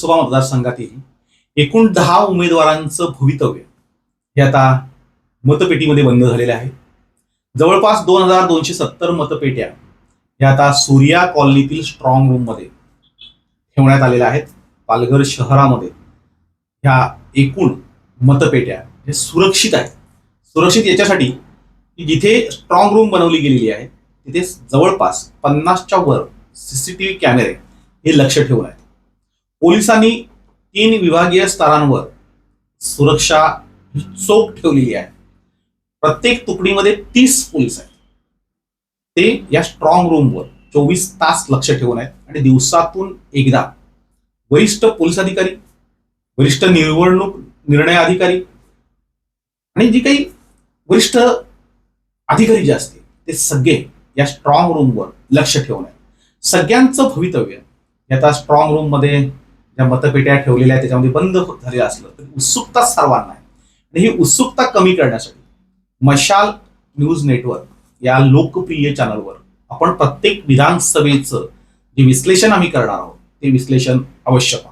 लोकसभा मतदारसंघातील एकूण दहा उमेदवारांचं भवितव्य हे आता मतपेटीमध्ये बंद झालेले आहे. जवळपास दोन हजार दोनशे सत्तर मतपेट्या या आता सूर्या कॉलनीतील स्ट्रॉंग रूममध्ये ठेवण्यात आलेल्या आहेत. पालघर शहरामध्ये ह्या एकूण मतपेट्या हे सुरक्षित आहेत. सुरक्षित याच्यासाठी की जिथे स्ट्रॉंग रूम बनवली गेलेली आहे तिथे जवळपास पन्नासच्या वर सीसीटीव्ही कॅमेरे हे लक्ष ठेवून आहेत. पोलिसांनी तीन विभागीय स्तरांवर सुरक्षा ही चोख ठेवलेली आहे. प्रत्येक तुकडीमध्ये तीस पोलीस आहेत. ते या स्ट्रॉंग रूमवर चोवीस तास लक्ष ठेवून आहेत आणि दिवसातून एकदा वरिष्ठ पोलीस अधिकारी वरिष्ठ निवडणूक निर्णय अधिकारी आणि जी काही वरिष्ठ अधिकारी जे असतील ते सगळे या स्ट्रॉंग रूमवर लक्ष ठेवून आहेत. सगळ्यांचं भवितव्य हे आता स्ट्रॉंग रूममध्ये ज्या मतपेट्या ठेवलेल्या आहेत त्याच्यामध्ये बंद झालेलं असलं तरी उत्सुकता सर्वांना आहे. आणि ही उत्सुकता कमी करण्यासाठी मशाल न्यूज नेटवर्क या लोकप्रिय चॅनलवर आपण प्रत्येक विधानसभेचं जे विश्लेषण आम्ही करणार आहोत ते विश्लेषण आवश्यक आहे